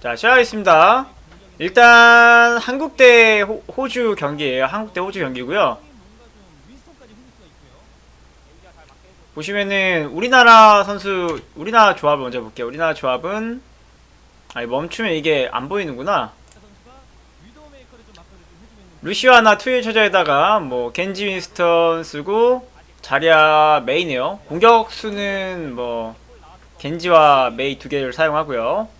자, 시작하겠습니다. 일단 한국 대 호, 호주 경기예요. 한국 대 호주 경기고요. 보시면은 우리나라 선수 우리나라 조합을 먼저 볼게요. 우리나라 조합은 아니 멈추면 이게 안 보이는구나. 루시아나 투일 처자에다가 뭐 겐지 윈스턴 쓰고 자리아 메이네요. 공격수는 뭐 겐지와 메이 두 개를 사용하고요.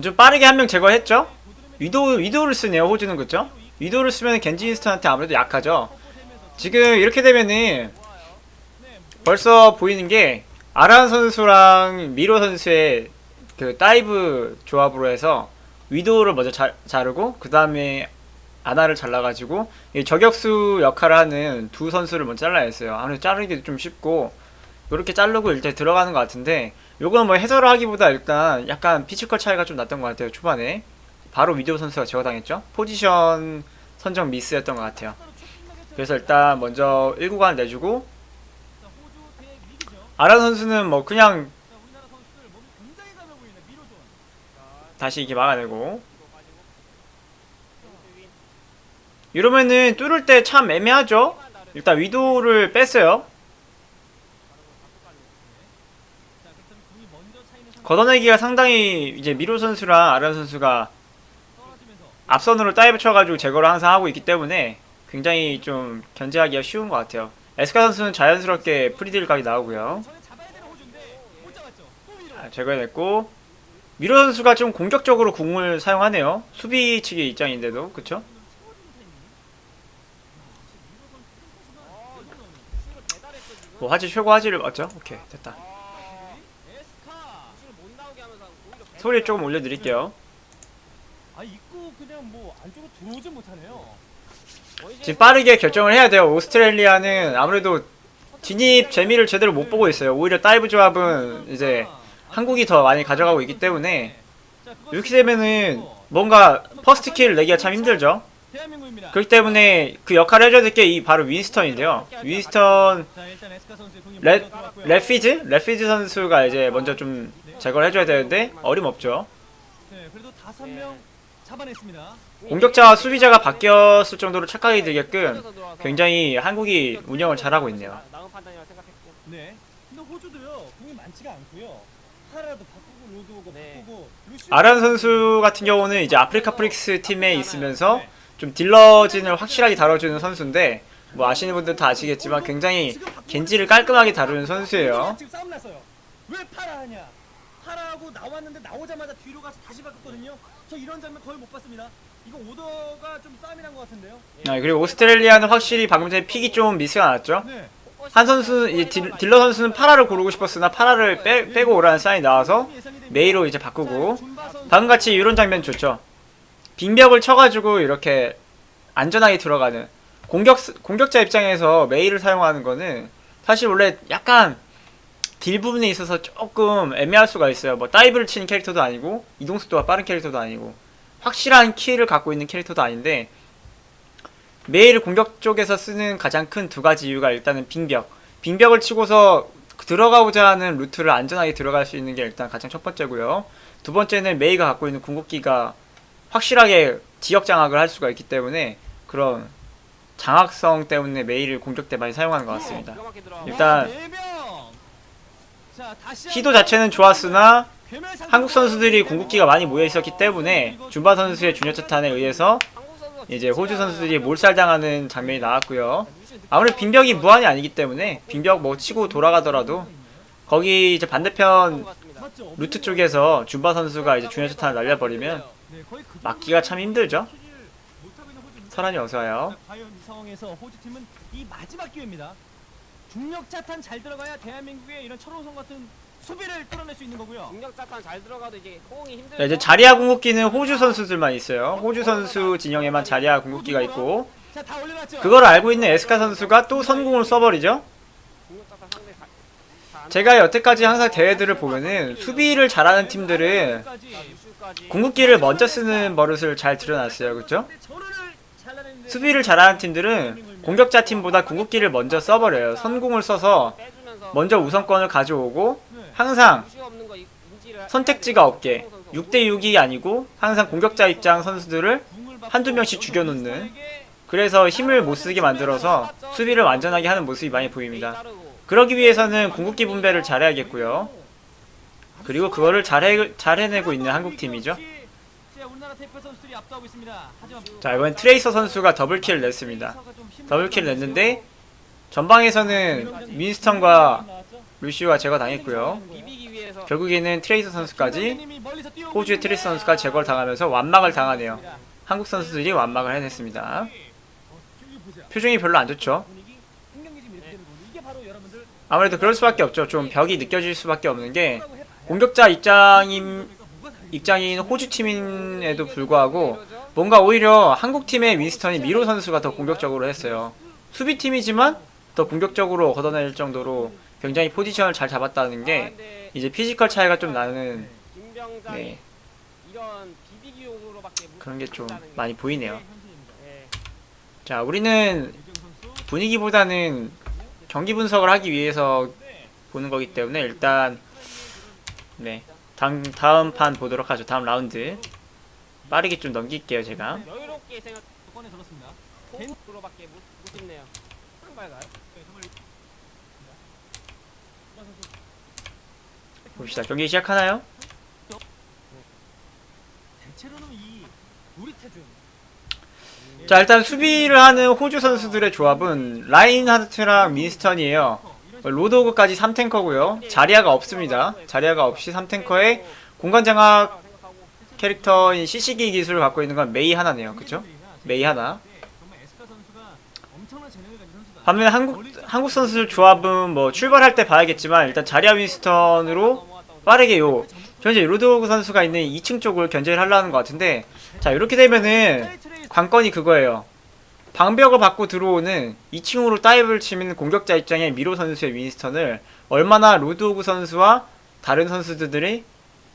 좀 빠르게 한 명 제거했죠? 위도 위도를 쓰네요. 호주는 그죠? 위도를 쓰면 겐지 윈스턴한테 아무래도 약하죠. 지금 이렇게 되면은 벌써 보이는 게 아란 선수랑 미로 선수의 그 다이브 조합으로 해서 위도를 먼저 자, 자르고 그 다음에 아나를 잘라가지고 이 저격수 역할을 하는 두 선수를 먼저 잘라냈어요. 아무래도 자르기도 좀 쉽고 이렇게 자르고 일단 들어가는 것 같은데 요거는 뭐 해설을 하기보다 일단 약간 피지컬 차이가 좀 났던 것 같아요. 초반에 바로 위도 선수가 제거당했죠. 포지션 선정 미스였던 것 같아요. 그래서 일단 먼저 1구간 내주고 아란 선수는 뭐 그냥 다시 이렇게 막아내고 이러면은 뚫을 때 참 애매하죠? 일단 위도를 뺐어요. 걷어내기가 상당히 이제 미로 선수랑 아란 선수가 앞선으로 다이브 쳐가지고 제거를 항상 하고 있기 때문에 굉장히 좀 견제하기가 쉬운 것 같아요. 에스카 선수는 자연스럽게 프리딜 각이 나오고요. 아, 제거해냈고 미로 선수가 좀 공격적으로 궁을 사용하네요. 수비 측의 입장인데도 그쵸? 뭐 화질 최고 화질을 맞죠? 오케이 됐다. 소리 조금 올려드릴게요. 아 입구 그냥 뭐 안쪽으로 들어오지 못하네요. 지금 빠르게 결정을 해야 돼요. 오스트레일리아는 아무래도 진입 재미를 제대로 못 보고 있어요. 오히려 다이브 조합은 이제 한국이 더 많이 가져가고 있기 때문에 이렇게 되면은 뭔가 퍼스트 킬 내기가 참 힘들죠. 그렇기 때문에 그 역할을 해줘야 될 게 이 바로 윈스턴인데요. 윈스턴 레. 레피즈? 레피즈 선수가 이제 먼저 좀 제거를 해줘야 되는데 어림없죠. 네 그래도 다섯 명 잡아냈습니다. 공격자와 수비자가 바뀌었을 정도로 착각이 들게끔 굉장히 한국이 운영을 잘하고 있네요. 나은 판단이라고 생각했고 네. 근데 호주도요 공이 많지가 않고요. 하나라도 바꾸고 로드 오고 네. 바꾸고 아란 선수 같은 경우는 이제 아프리카 프릭스 팀에 있으면서 네. 좀 딜러진을 확실하게 다뤄주는 선수인데 뭐 아시는 분들 다 아시겠지만 굉장히 겐지를 깔끔하게 다루는 선수예요. 지금 싸움 났어요. 왜 파라 하냐? 파라하고 나왔는데 나오자마자 뒤로 가서 다시 바꿨거든요. 저 이런 장면 거의 못 봤습니다. 이거 오더가 좀 싸움이 난것 같은데요. 아, 그리고 오스트레일리아는 확실히 방금 전에 픽이 좀 미스가 났죠. 네. 한 선수 이제 딜, 딜러 선수는 파라를 고르고 싶었으나 파라를 빼, 빼고 오라는 사인이 나와서 메이로 이제 바꾸고 방금 같이 이런 장면 좋죠. 빙벽을 쳐가지고 이렇게 안전하게 들어가는 공격 공격자 입장에서 메이를 사용하는 거는 사실 원래 약간 딜 부분에 있어서 조금 애매할 수가 있어요. 뭐 다이브를 치는 캐릭터도 아니고 이동 속도가 빠른 캐릭터도 아니고 확실한 키를 갖고 있는 캐릭터도 아닌데 메이를 공격 쪽에서 쓰는 가장 큰 두 가지 이유가 일단은 빙벽. 빙벽을 치고서 들어가고자 하는 루트를 안전하게 들어갈 수 있는 게 일단 가장 첫 번째고요. 두 번째는 메이가 갖고 있는 궁극기가 확실하게 지역 장악을 할 수가 있기 때문에 그런 장악성 때문에 메이를 공격 때 많이 사용하는 것 같습니다. 일단 네 시 시도 자체는 좋았으나 한국 선수들이 궁극기가 많이 모여 있었기 때문에 준바 선수의 주녀 차탄에 의해서 이제 호주 선수들이 몰살당하는 장면이 나왔고요. 아무래도 빈벽이 무한이 아니기 때문에 빈벽 뭐 치고 돌아가더라도 거기 이제 반대편? 루트 쪽에서 준바 선수가 이제 주니어 차탄을 날려버리면 네, 거의 그 막기가 참 힘들죠. 킬을 못하고 있는 호주입니다. 설한이 어서 와요. 자, 과연 이 상황에서 호주 팀은 이 마지막 기회입니다. 중력 차탄 잘 들어가야 대한민국의 이런 철호성 같은 수비를 뚫어낼 수 있는 거고요. 중력 자탄 잘 들어가도 이제 호응이 힘들죠. 자, 이제 자리아 궁극기는 호주 선수들만 있어요. 호주 선수 진영에만 자리아 궁극기가 있고 자, 다 올려놨죠. 그걸 알고 있는 에스카 선수가 또 선공을 써버리죠. 중력 자탄 상대 제가 여태까지 항상 대회들을 보면은 수비를 잘하는 팀들은 까지 유슈까지 궁극기를 먼저 쓰는 버릇을 잘. 그쵸? 전원을 잘라내는데 수비를 잘하는 팀들은 공격자 팀보다 궁극기를 먼저 써버려요. 선공을 써서 먼저 우선권을 가져오고 네. 항상 선택지가 없게 6대6이 아니고 항상 공격자 입장 선수들을 한두 명씩 죽여놓는 그래서 힘을 못 쓰게 만들어서 수비를 완전하게 하는 모습이 많이 보입니다. 그러기 위해서는 궁극기 분배를 잘해야겠고요. 그리고 그거를 잘해, 잘 해내고 있는 한국 팀이죠. 자 이번 트레이서 선수가 더블킬을 냈습니다. 더블킬 냈는데 전방에서는 윈스턴과 루시오가 제거 당했고요. 비비기 위해서 결국에는 트레이서 선수까지 호주의 트레이서 선수가 제거를 당하면서 완막을 당하네요. 한국 선수들이 완막을 해냈습니다. 표정이 별로 안 좋죠. 아무래도 그럴 수밖에 없죠. 좀 벽이 느껴질 수밖에 없는 게 공격자 입장인 입장인 호주 팀임에도 불구하고? 뭔가 오히려 한국 팀의 윈스턴이 미로 선수가 더 공격적으로 했어요. 수비 팀이지만 더 공격적으로 걷어낼 정도로 굉장히 포지션을 잘 잡았다는 아, 게 이제 피지컬 차이가 좀 나는 네 그런 게 좀 많이 보이네요. 예. 자 우리는 분위기보다는 경기 분석을 하기 위해서 보는 거기 때문에 일단 네 다음 다음 판 보도록 하죠. 다음 라운드 빠르게 좀 넘길게요 제가. 여유롭게 생각 꺼내 들었습니다. 포로밖에 못, 못. 한 발가요? 봅시다. 경기 시작하나요? 대체로는 이 우리 태준 자 일단 수비를 하는 호주 선수들의 조합은 라인하르트랑 윈스턴이에요. 로드오그까지 3탱커고요. 자리아가 없습니다. 자리아가 없이 3탱커에 공간 장악 캐릭터인 CC기 기술을 갖고 있는 건 메이 하나네요. 그쵸? 메이 하나. 반면에 한국 한국 선수들 조합은 뭐 출발할 때 봐야겠지만 일단 자리아 윈스턴으로 빠르게 요 현재 로드오그 선수가 있는 2층 쪽을 견제를 하려는 것 같은데 자 이렇게 되면은 관건이 그거예요. 방벽을 받고 들어오는 2층으로 다이브를 치는 공격자 입장의 미로 선수의 윈스턴을 얼마나 로드오그 선수와 다른 선수들이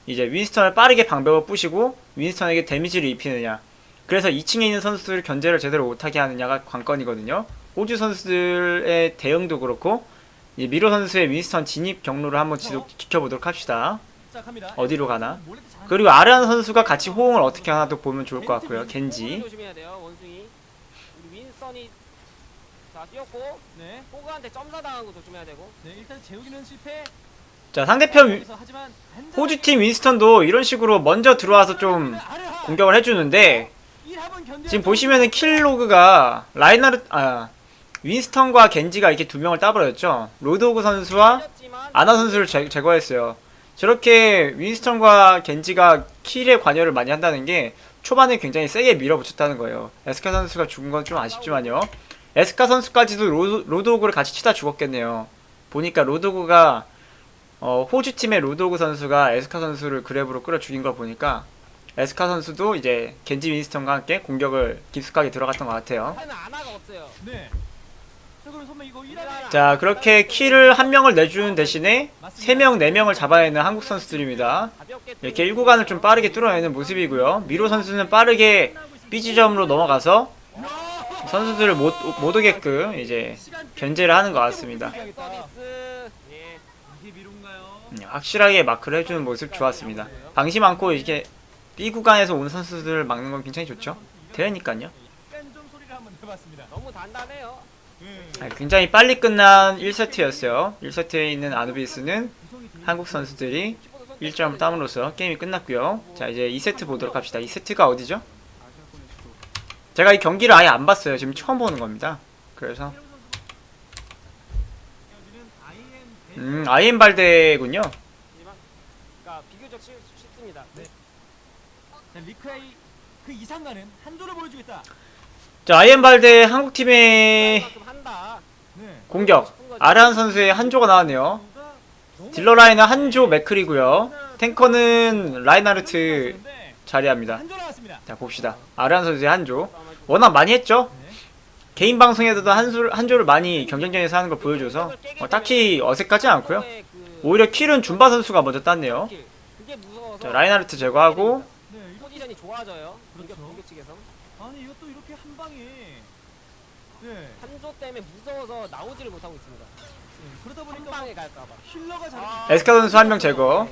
이제 윈스턴을 빠르게 방벽을 부시고 윈스턴에게 데미지를 입히느냐. 그래서 2층에 있는 선수들 견제를 제대로 못하게 하느냐가 관건이거든요. 호주 선수들의 대응도 그렇고 미로 선수의 윈스턴 진입 경로를 한번 지도, 지켜보도록 합시다. 어디로 가나? 그리고 아르한 선수가 같이 호응을 어떻게 하나도 보면 좋을 것 같고요. 겐지. 조심해야 돼요. 원숭이. 우리 윈선이 자 뛰었고 네. 호그한테 점사 당한 거 조심해야 되고. 네, 일단 재우기는 실패. 자 상대편 위- 그래서 하지만 호주 팀 윈스턴도 이런 식으로 먼저 들어와서 좀 아르하! 공격을 해주는데 일합은 견뎌야 지금 보시면은 킬 로그가 라이나르 아 윈스턴과 겐지가 이렇게 두 명을 따버렸죠. 로드오그 선수와 걸렸지만 아나 선수를 제, 제거했어요. 저렇게 윈스턴과 겐지가 킬에 관여를 많이 한다는 게 초반에 굉장히 세게 밀어붙였다는 거예요. 에스카 선수가 죽은 건 좀 아쉽지만요. 에스카 선수까지도 로드, 로드오그를 같이 치다 죽었겠네요. 보니까 로드오그가 어, 호주 팀의 로드오그 선수가 에스카 선수를 그랩으로 끌어 죽인 걸 보니까 에스카 선수도 이제 겐지 윈스턴과 함께 공격을 깊숙하게 들어갔던 것 같아요. 네. 자, 그렇게 킬을 한 명을 내주는 대신에 세 명, 네 명을 잡아내는 한국 선수들입니다. 이렇게 1구간을 좀 빠르게 뚫어내는 모습이고요. 미로 선수는 빠르게 B 지점으로 넘어가서 선수들을 못, 못 오게끔 이제 견제를 하는 것 같습니다. 음, 확실하게 마크를 해주는 모습 좋았습니다. 방심 않고 이렇게 B 구간에서 온 선수들을 막는 건 굉장히 좋죠. 되니까요. 아, 굉장히 빨리 끝난 1세트였어요. 1세트에 있는 아누비스는 한국 선수들이 키보드 손 1점을 따므로써 게임이 끝났고요. 자 이제 2세트 보도록 합시다. 2세트가 어디죠? 제가 이 경기를 아예 안 봤어요. 지금 처음 보는 겁니다. 그래서 음 아이엠 비교적 쉽, 쉽습니다. 네. 그 이상 가는 한조를 보여주겠다. 자 아이엠 발데 한국 팀의. 네. 공격 아르한 선수의 한조가 나왔네요. 딜러 라인은 한조 맥클이고요. 탱커는 라인하르트 자리합니다. 자 봅시다. 아르한 선수의 한조 워낙 많이 했죠. 네. 개인 방송에서도 한조, 한조를 많이 경쟁전에서 하는 걸 보여줘서 어, 딱히 어색하지 않고요. 오히려 킬은 준바 선수가 먼저 땄네요. 자 라인하르트 제거하고 네, 포지션이 좋아져요. 공격 그렇죠. 공격 측에서 아니 이것도 이렇게 한 방에 네. 한조 때문에 무서워서 나오지를 못하고 있습니다. 네. 그러다 한 보니까 방에 갈까봐. 힐러가 잘 아, 에스카 선수 한 명 제거.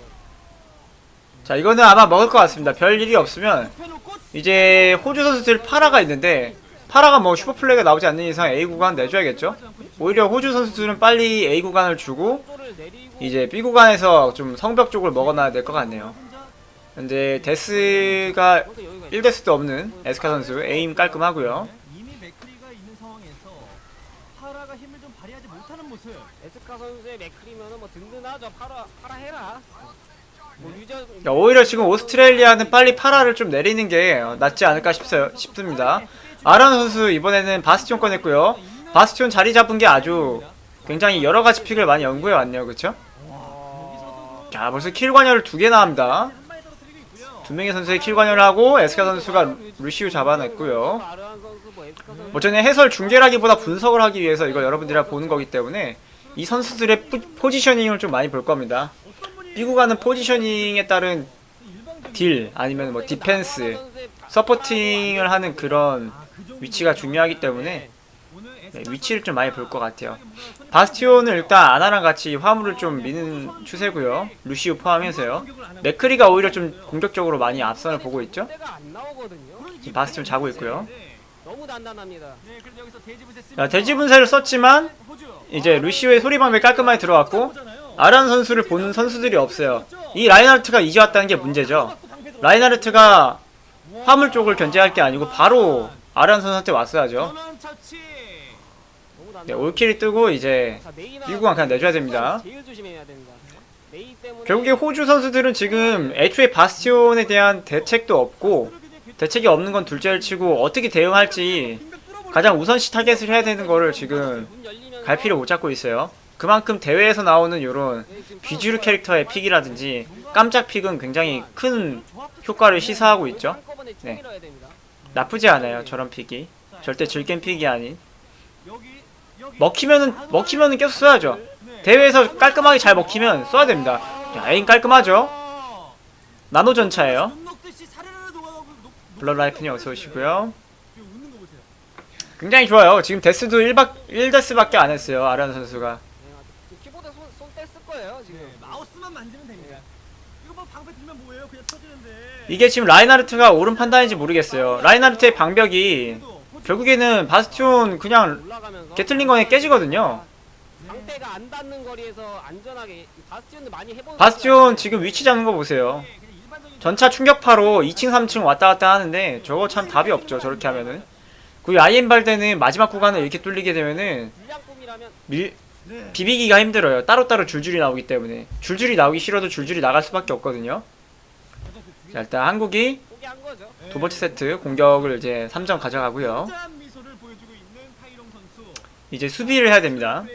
자 이거는 아마 먹을 것 같습니다. 별 일이 없으면 이제 호주 선수들 파라가 있는데 파라가 뭐 슈퍼플레이가 나오지 않는 이상 A 구간 내줘야겠죠. 오히려 호주 선수들은 빨리 A 구간을 주고 이제 B 구간에서 좀 성벽 쪽을 먹어놔야 될 것 같네요. 현재 데스가 먼저 여유가 1데스도 없는 에스카 선수 에임 깔끔하고요. 에스카 선수의 맥크리면은 뭐 든든하죠. 팔아 해라. 오히려 지금 오스트레일리아는 빨리 파라를 좀 내리는 게 어, 낫지 않을까 싶어요, 싶습니다. 아란 선수 이번에는 바스티온 꺼냈고요. 바스티온 자리 잡은 게 아주 굉장히 여러 가지 픽을 많이 연구해 왔네요? 어... 자, 벌써 킬 관여를 두 개나 합니다. 두 명의 선수의 킬 관여를 하고 에스카 선수가 루시우 잡아냈고요. 선수 뭐 해설 중계라기보다 분석을 하기 위해서 이걸 여러분들이랑 보는 거기 때문에 이 선수들의 포, 포지셔닝을 좀 많이 볼 겁니다. 삐고 가는 포지셔닝에 따른 딜 아니면 뭐 디펜스 서포팅을 하는 그런 위치가 중요하기 때문에 네, 위치를 좀 많이 볼 것 같아요. 바스티온은 일단 아나랑 같이 화물을 좀 미는 추세고요. 루시우 포함해서요. 맥크리가 오히려 좀 공격적으로 많이 앞선을 보고 있죠. 바스티온 자고 있고요. 자, 대지 분쇄를 썼지만. 이제 루시우의 소리 방법이 깔끔하게 들어왔고 아란 선수를 보는 선수들이 없어요. 이 라인하르트가 이제 왔다는 게 문제죠. 라인하르트가 화물 쪽을 견제할 게 아니고 바로 아란 선수한테 왔어야죠. 네, 올킬이 뜨고 이제 미국은 그냥 내줘야 됩니다. 결국에 호주 선수들은 지금 애초에 바스티온에 대한 대책도 없고 대책이 없는 건 둘째를 치고 어떻게 대응할지 가장 우선시 타겟을 해야 되는 거를 지금 갈피를 못 잡고 있어요. 그만큼 대회에서 나오는 요런 네, 비주류 캐릭터의 픽이라든지 깜짝 픽은 굉장히 큰 효과를 시사하고 있죠. 네. 나쁘지 않아요. 저런 픽이. 절대 질겜 픽이 아닌. 먹히면은 먹히면은 계속 써야죠. 네. 대회에서 깔끔하게 잘 먹히면 써야 됩니다. 야, 에임 깔끔하죠. 어. 나노 전차예요. 블러라이프님 어서 오시고요. 굉장히 좋아요. 지금 데스도 1박 1데스밖에 안 했어요. 아란 선수가. 네, 아주 키보드 손, 손 뗐을 거예요 지금. 네, 마우스만 만지면 됩니다. 이거 뭐 방패 들면 뭐예요? 그냥 터지는데. 이게 지금 라인하르트가 옳은 판단인지 모르겠어요. 라인하르트의 방벽이 결국에는 바스티온 그냥 올라가면서 게틀링건에 깨지거든요. 방패가 안 닿는 거리에서 안전하게 바스티온도 많이 해본 바스티온 지금 위치 잡는 거 보세요. 네, 전차 충격파로 2층 3층 왔다 갔다 하는데 저거 참 답이 없죠. 저렇게 하면은. 그 아이엠발대는 마지막 구간을 이렇게 뚫리게 되면은 밀 네. 비비기가 힘들어요. 따로따로 줄줄이 나오기 때문에. 줄줄이 나오기 싫어도 줄줄이 나갈 수밖에 없거든요. 자, 일단 한국이. 두 번째 세트 공격을 이제 3점 가져가고요. 이제 수비를 해야 됩니다.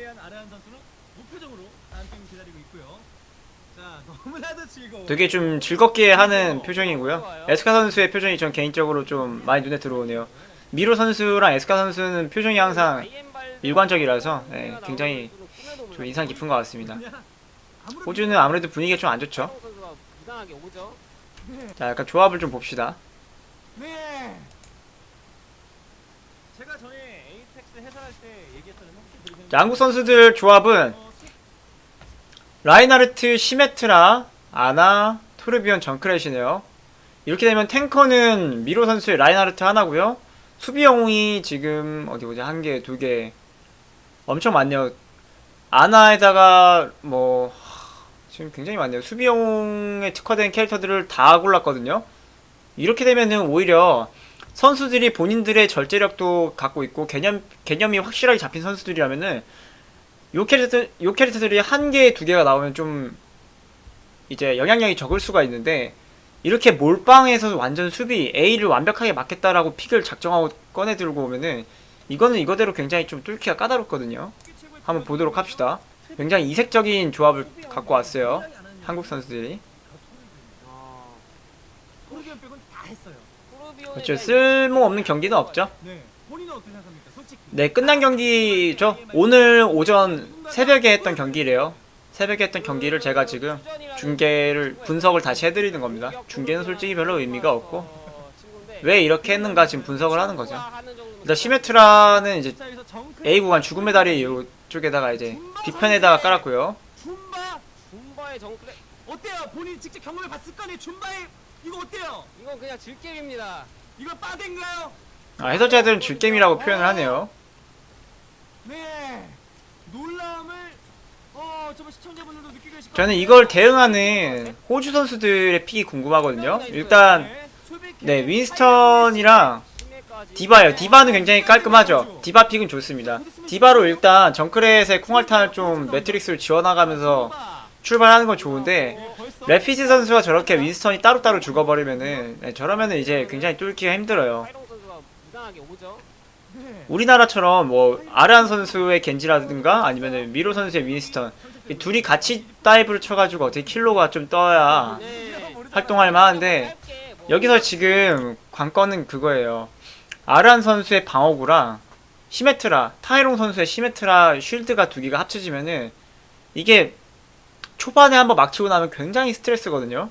되게 좀 즐겁게 하는 표정이고요. 에스카 선수의 표정이 전 개인적으로 좀 많이 눈에 들어오네요. 미로 선수랑 에스카 선수는 표정이 항상 일관적이라서 네, 굉장히 좀 인상 깊은 것 같습니다. 호주는 아무래도 분위기가 좀 안 좋죠. 오죠. 자, 약간 조합을 좀 봅시다. 네. 제가 전에 에이펙스 해설할 때 얘기했었는데 혹시 들으셨나요? 자, 한국 선수들 조합은 어, 수- 라인하르트, 시메트라, 아나, 토르비온, 정크렛이네요. 이렇게 되면 탱커는 미로 선수의 라인하르트 하나고요. 수비 영웅이 지금 어디 보자 한 개, 두 개, 엄청 많네요. 아나에다가 뭐 하, 지금 굉장히 많네요. 수비 영웅에 특화된 캐릭터들을 다 골랐거든요. 이렇게 되면은 오히려 선수들이 본인들의 절제력도 갖고 있고 개념 개념이 확실하게 잡힌 선수들이라면은 요 캐릭터 요 캐릭터들이 한 개, 두 개가 나오면 좀 이제 영향력이 적을 수가 있는데 이렇게 몰빵해서 완전 수비 A를 완벽하게 막겠다라고 픽을 작정하고 꺼내 들고 오면은 이거는 이거대로 굉장히 좀 뚫기가 까다롭거든요. 한번 보도록 합시다. 굉장히 이색적인 조합을 갖고 왔어요. 한국 선수들이. 그렇죠. 쓸모없는 경기는 없죠. 네. 끝난 경기죠. 오늘 오전 새벽에 했던 경기래요. 새벽에 했던 경기를 제가 지금 중계를 분석을 다시 해드리는 겁니다. 중계는 솔직히 별로 의미가 없고 왜 이렇게 했는가 지금 분석을 하는 거죠. 일단 시메트라는 이제 A 구간 메달이 이 쪽에다가 이제 뒤편에다가 깔았고요. 줌바 줌바의 정크레 어때요? 본인 직접 경험해 봤을 거 아니에요? 줌바에 이거 어때요? 이건 그냥 질게임입니다. 이거 빠댄가요? 아, 해설자들은 줄게임이라고 표현을 하네요. 네. 놀라움을 어, 정말 시청자분들도 느끼고 계실 것 저는. 이걸 대응하는 호주 선수들의 픽이 궁금하거든요. 일단 네, 솔직히 네 윈스턴이랑. 디바예요. 디바는 굉장히 깔끔하죠. 디바 픽은 좋습니다. 디바로 일단 정크렛의 콩알탄을 좀 매트릭스를 지원나가면서 출발하는 건 좋은데? 레피스 선수가 저렇게 윈스턴이 따로따로 죽어버리면은 네, 저러면은 이제 굉장히 뚫기가 힘들어요. 우리나라처럼 뭐 아란 선수의 겐지라든가 아니면은 미로 선수의 윈스턴 이 둘이 같이 다이브를 쳐가지고 어떻게 킬로가 좀 떠야 네. 활동할 만한데 여기서 지금 관건은 그거예요. 아란 선수의 방어구랑 시메트라, 타이롱 선수의 시메트라 쉴드가 두 개가 합쳐지면은 이게 초반에 한번 막치고 나면 굉장히 스트레스거든요.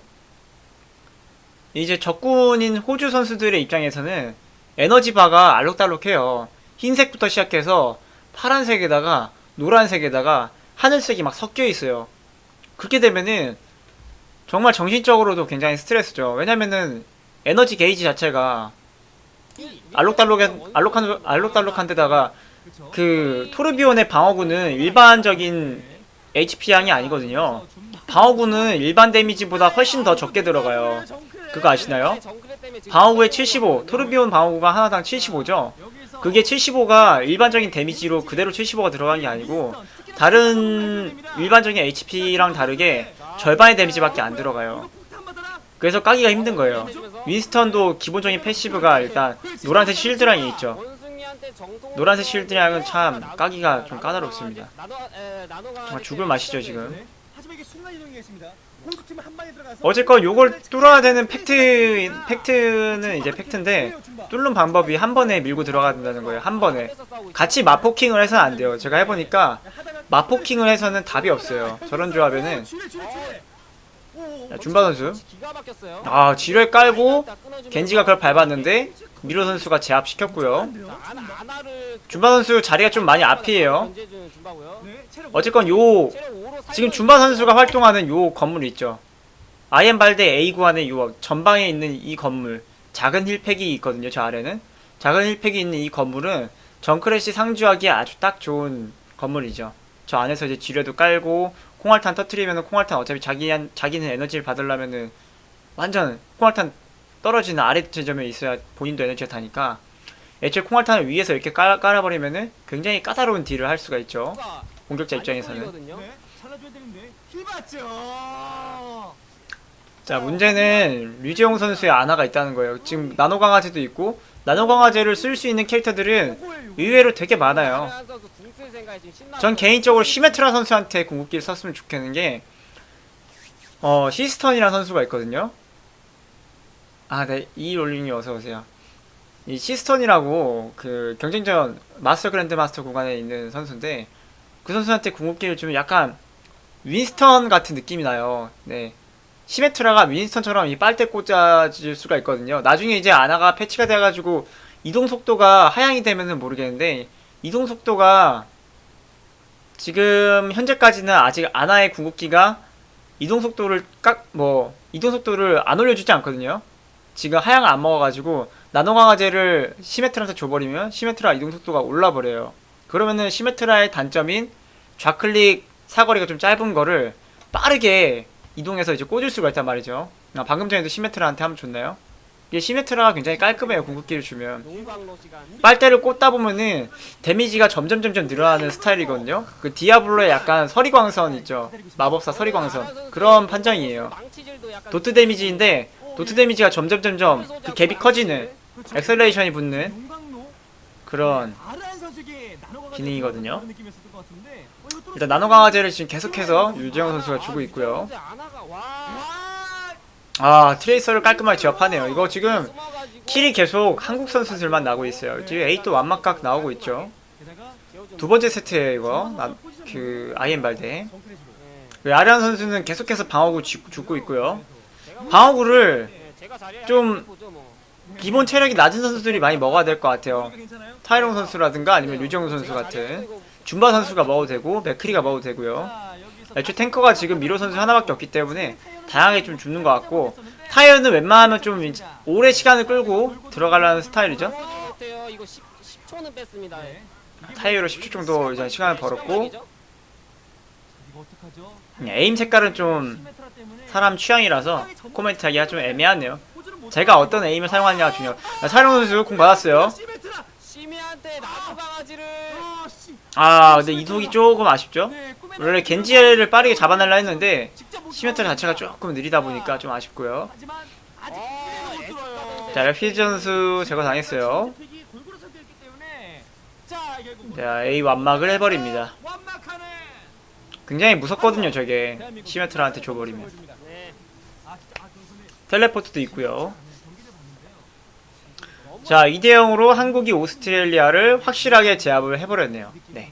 이제 적군인 호주 선수들의 입장에서는 에너지 바가 알록달록해요. 흰색부터 시작해서 파란색에다가 노란색에다가 하늘색이 막 섞여 있어요. 그렇게 되면은 정말 정신적으로도 굉장히 스트레스죠. 왜냐면은 에너지 게이지 자체가 이 알록달록한 알록한 알록달록한 데다가? 그 토르비온의 방어구는 일반적인 HP 양이 아니거든요. 방어구는 일반 데미지보다 훨씬 더 적게 들어가요. 그거 아시나요? 방어구의 75, 토르비온 방어구가 하나당 75죠. 그게 75가 일반적인 데미지로 그대로 75가 들어간 게 아니고 다른 일반적인 HP랑 다르게 절반의 데미지밖에 안 들어가요. 그래서 까기가 힘든 거예요. 윈스턴도 기본적인 패시브가 일단 노란색 실드랑이 있죠. 노란색 실드량은 참 까기가 좀 까다롭습니다. 정말 죽을 맛이죠 지금. 어쨌건 요걸 뚫어야 되는 팩트 팩트는 이제 팩트인데 뚫는 방법이 한 번에 밀고 들어가야 된다는 거예요. 한 번에 같이 마포킹을 해서는 안 돼요. 제가 해보니까 마포킹을 해서는 답이 없어요. 저런 조합에는 야, 줌바 선수 기가 막혔어요. 아 지뢰 깔고 겐지가 그걸 밟았는데 미로 선수가 제압시켰고요. 자, 줌바 선수 자리가 좀 많이 앞이에요. 네, 어쨌건 요 체력 5로 지금 줌바 선수가 활동하는 요 건물 있죠. 아이엠발데 A 구간의 요 전방에 있는 이 건물 작은 힐팩이 있거든요. 저 아래는 작은 힐팩이 있는 이 건물은 정크래시 상주하기에 아주 딱 좋은 건물이죠. 저 안에서 이제 지뢰도 깔고 콩알탄 터트리면은 콩알탄 어차피 자기 한 자기는 에너지를 받으려면은 완전 콩알탄 떨어지는 아래 지점에 있어야 본인도 에너지가 타니까 애초에 콩알탄을 위에서 이렇게 깔, 깔아버리면은 굉장히 까다로운 딜을 할 수가 있죠. 공격자 입장에서는. 네. 자 문제는 류재용 선수의 아나가 있다는 거예요. 지금 나노 강화제도 있고 나노 강화제를 쓸 수 있는 캐릭터들은 의외로 되게 많아요. 전 개인적으로 시메트라 선수한테 궁극기를 썼으면 좋겠는 게 어, 시스턴이라는 선수가 있거든요. 아, 네, 이 롤링이 어서 오세요. 이 시스턴이라고 그 경쟁전 마스터 그랜드 마스터 구간에 있는 선수인데 그 선수한테 궁극기를 주면 약간 윈스턴 같은 느낌이 나요. 네. 시메트라가 윈스턴처럼 이 빨대 꽂아질 수가 있거든요. 나중에 이제 아나가 패치가 돼가지고 이동 속도가 하향이 되면은 모르겠는데 이동 속도가 지금 현재까지는 아직 아나의 궁극기가 이동 속도를 깍 뭐 이동 속도를 안 올려주지 않거든요. 지금 하향을 안 먹어가지고 나노 강화제를 시메트라한테 줘버리면 시메트라 이동 속도가 올라버려요. 그러면은 시메트라의 단점인 좌클릭 사거리가 좀 짧은 거를 빠르게 이동해서 이제 꽂을 수가 있단 말이죠. 아, 방금 전에도 시메트라한테 하면 좋나요? 이게 시메트라가 굉장히 깔끔해요. 궁극기를 주면. 빨대를 꽂다 보면은 데미지가 점점 점점 늘어나는 스타일이거든요. 그 디아블로의 약간 서리광선 있죠. 마법사 서리광선 그런 판정이에요. 도트 데미지인데 도트 데미지가 점점 점점 그 갭이 커지는 엑셀레이션이 붙는 그런 기능이거든요. 일단 나노 강화제를 지금 계속해서 유재영 선수가 주고 있고요. 아 트레이서를 깔끔하게 지업하네요. 이거 지금 킬이 계속 한국 선수들만 나고 있어요. 지금 에이또 완막각 나오고 있죠. 두 번째 세트에 이거 나, 그 정크레시로 네. 그 아리안 선수는 계속해서 방어구 쥐- 죽고 있고요. 방어구를 좀. 기본 체력이 낮은 선수들이 많이 먹어야 될 것 같아요. 타이롱 선수라든가 아니면 류정우 선수 같은 줌바 선수가 먹어도 되고 맥크리가 먹어도 되고요. 애초에 탱커가 지금 미로 선수 하나밖에 없기 때문에 다양하게 좀 죽는 것 같고 타이어는 웬만하면 좀 오래 시간을 끌고 들어가려는 스타일이죠. 못해요. 이거 10, 10초는 뺐습니다. 네. 타이어로 10초 정도 이제 시간을 벌었고 어떡하죠? 에임 색깔은 좀 사람 취향이라서 코멘트하기가 좀 애매하네요. 제가 어떤 에임을 사용하느냐가 중요. 사령 선수 공 받았어요. 시메트라. 시미한테 나무 강아지를 어, 씨. 아 근데 이속이 조금 아쉽죠. 원래 겐지를 빠르게 잡아내려 했는데 들어가요. 자체가 조금 느리다 보니까 좀 아쉽고요. 자 레피드 선수 제거 당했어요. 자 A 완막을 해버립니다. 굉장히 무섭거든요 저게 시메트라한테 줘버리면. 텔레포트도 있고요. 자 2대 0으로 한국이 오스트레일리아를 확실하게 제압을 해버렸네요. 네.